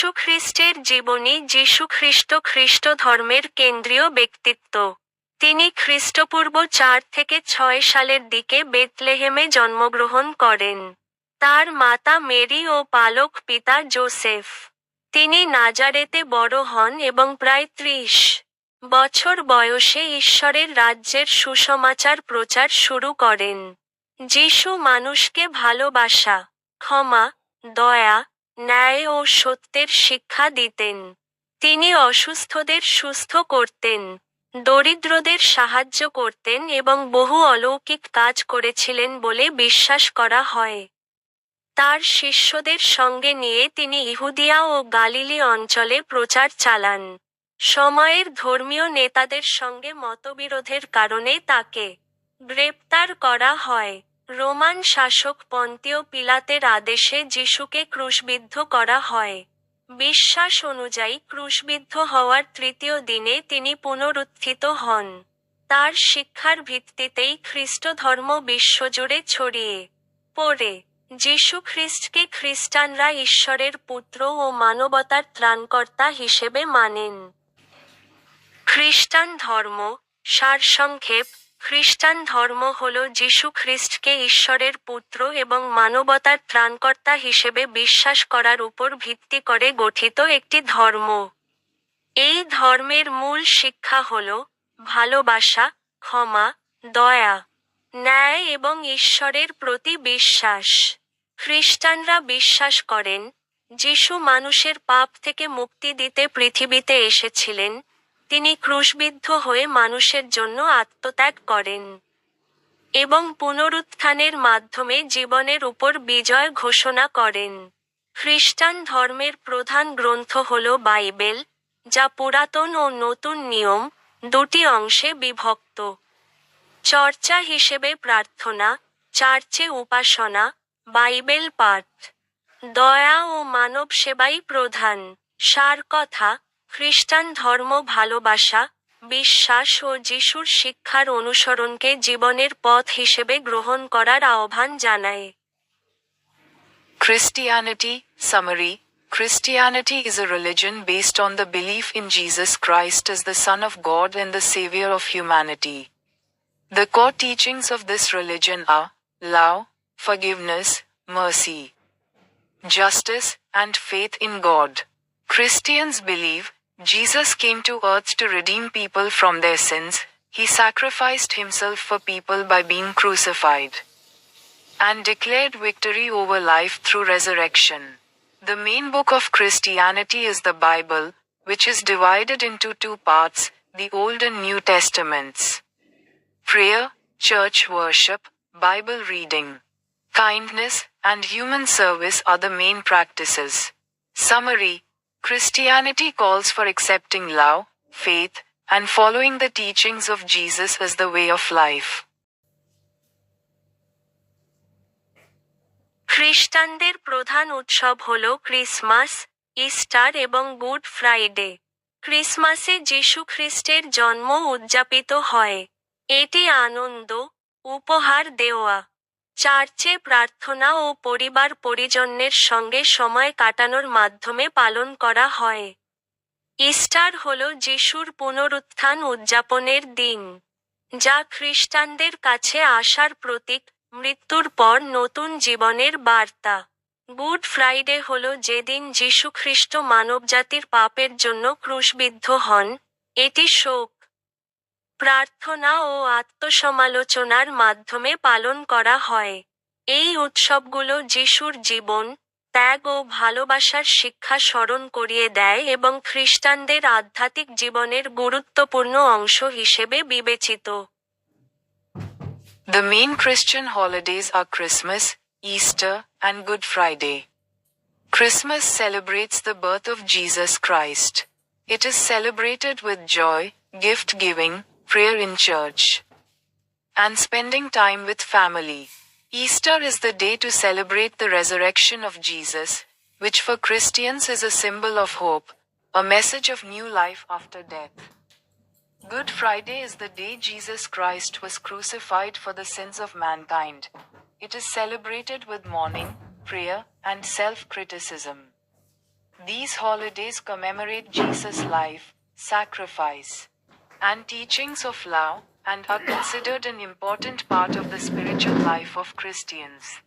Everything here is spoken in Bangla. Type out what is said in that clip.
যীশুখ্রিস্টের জীবনী যীশুখ্রিস্ট খ্রিস্ট ধর্মের কেন্দ্রীয় ব্যক্তিত্ব। তিনি খ্রিস্টপূর্ব চার থেকে ছয় সালের দিকে বেতলেহেমে জন্মগ্রহণ করেন। তার মাতা মেরি ও পালক পিতা জোসেফ। তিনি নাজারেতে বড় হন এবং প্রায় ত্রিশ বছর বয়সে ঈশ্বরের রাজ্যের সুসমাচার প্রচার শুরু করেন। যিশু মানুষকে ভালোবাসা, ক্ষমা, দয়া ন্যায় ও সত্যের শিক্ষা দিতেন। তিনি অসুস্থদের সুস্থ করতেন, দরিদ্রদের সাহায্য করতেন এবং বহু অলৌকিক কাজ করেছিলেন বলে বিশ্বাস করা হয়। তার শিষ্যদের সঙ্গে নিয়ে তিনি ইহুদিয়া ও গালিলি অঞ্চলে প্রচার চালান। সময়ের ধর্মীয় নেতাদের সঙ্গে মতবিরোধের কারণে তাকে গ্রেপ্তার করা হয়। রোমান শাসক পন্তীয় পিলাতের আদেশে যিশুকে ক্রুশবিদ্ধ করা হয়। বিশ্বাস অনুযায়ী ক্রুশবিদ্ধ হওয়ার তৃতীয় দিনে তিনি পুনরুত্থিত হন। তার শিক্ষার ভিত্তিতেই খ্রিস্ট ধর্ম বিশ্বজুড়ে ছড়িয়ে পড়ে। যীশু খ্রিস্টকে খ্রিস্টানরা ঈশ্বরের পুত্র ও মানবতার ত্রাণকর্তা হিসেবে মানেন। খ্রিস্টান ধর্ম সারসংক্ষেপ খ্রিস্টান ধর্ম হল যীশু খ্রিস্টকে ঈশ্বরের পুত্র এবং মানবতার ত্রাণকর্তা হিসেবে বিশ্বাস করার উপর ভিত্তি করে গঠিত একটি ধর্ম। এই ধর্মের মূল শিক্ষা হল ভালোবাসা, ক্ষমা, দয়া, ন্যায় এবং ঈশ্বরের প্রতি বিশ্বাস। খ্রিস্টানরা বিশ্বাস করেন, যিশু মানুষের পাপ থেকে মুক্তি দিতে পৃথিবীতে এসেছিলেন তিনি ক্রুশবিদ্ধ হয়ে মানুষের জন্য আত্মত্যাগ করেন এবং পুনরুত্থানের মাধ্যমে জীবনের উপর বিজয় ঘোষণা করেন। খ্রিস্টান ধর্মের প্রধান গ্রন্থ হল বাইবেল, যা পুরাতন ও নতুন নিয়ম দুটি অংশে বিভক্ত। চর্চা হিসেবে প্রার্থনা, চার্চে উপাসনা, বাইবেল পাঠ। দয়া ও মানব সেবাই প্রধান। সার কথা খ্রিস্টান ধর্ম ভালোবাসা বিশ্বাস ও যিশুর শিক্ষার অনুসরণকে জীবনের পথ হিসেবে গ্রহণ করার আহ্বান জানায় Christianity Summary Christianity is a religion based on the belief in Jesus Christ as the Son of God and the Savior of humanity. The core teachings of this religion are love, forgiveness, mercy, justice, and faith in God. Christians believe Jesus came to earth to redeem people from their sins, he sacrificed himself for people by being crucified and declared victory over life through resurrection. The main book of Christianity is the Bible, which is divided into two parts the Old and New Testaments. Prayer, church worship, Bible reading, kindness, and human service are the main practices. Summary Christianity calls for accepting love, faith, and following the teachings of Jesus as the way of life. খ্রিস্টানদের প্রধান উৎসব হল ক্রিসমাস ইস্টার এবং গুড ফ্রাইডে ক্রিসমাসে যীশু খ্রিস্টের জন্ম উদযাপিত হয় এটি আনন্দ উপহার দেওয়া চার্চে প্রার্থনা ও পরিবার পরিজনের সঙ্গে সময় কাটানোর মাধ্যমে পালন করা হয়। ইস্টার হল যিশুর পুনরুত্থান উদযাপনের দিন, যা খ্রিস্টানদের কাছে আসার প্রতীক, মৃত্যুর পর নতুন জীবনের বার্তা। গুড ফ্রাইডে হল যেদিন যীশুখ্রিস্ট মানবজাতির পাপের জন্য ক্রুশবিদ্ধ হন, এটি শোক প্রার্থনা ও আত্মসমালোচনার মাধ্যমে পালন করা হয় এই উৎসবগুলো যিশুর জীবন ত্যাগ ও ভালোবাসার শিক্ষা স্মরণ করিয়ে দেয় এবং খ্রিস্টানদের আধ্যাত্মিক জীবনের গুরুত্বপূর্ণ অংশ হিসেবে বিবেচিত The main Christian holidays are Christmas, Easter, and Good Friday. Christmas celebrates the birth of Jesus Christ. It is celebrated with joy, gift giving, prayer in church, and spending time with family. Easter is the day to celebrate the resurrection of Jesus, which for Christians is a symbol of hope, a message of new life after death. Good Friday is the day Jesus Christ was crucified for the sins of mankind. It is celebrated with mourning, prayer, and self criticism. These holidays commemorate Jesus' life, sacrifice, and teachings of love, and are considered an important part of the spiritual life of Christians.